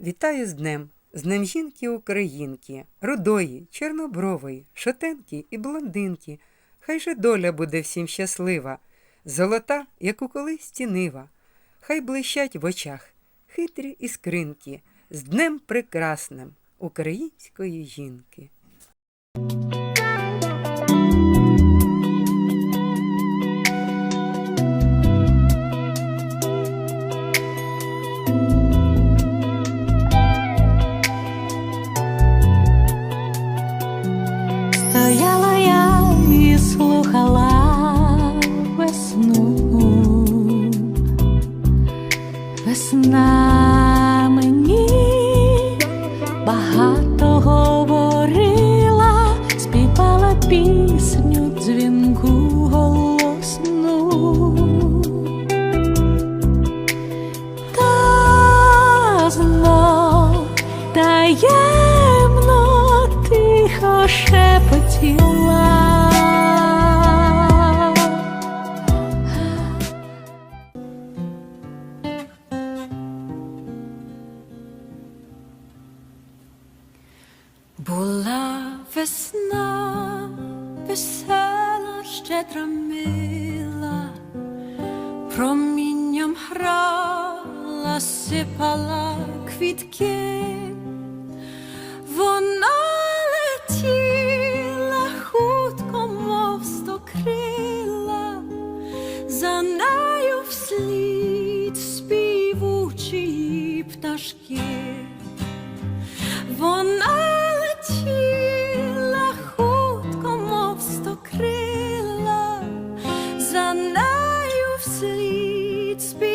Вітаю з днем, з днем жінки українки, рудої, чорнобрової, шотенки і блондинки. Хай же доля буде всім щаслива, золота, як у колись нива. Хай блищать в очах хитрі іскринки з днем прекрасним української жінки. Стояла я і слухала весну. Весна мені багато говорила, співала пісню дзвінку голосну. Та знов таємно тихо шепотіла. Була весна, весела, щедра мила, промінням грала, сипала квітки, за нею вслід співучі пташки, вона летіла хутко, мов стокрила, за нею вслід співучі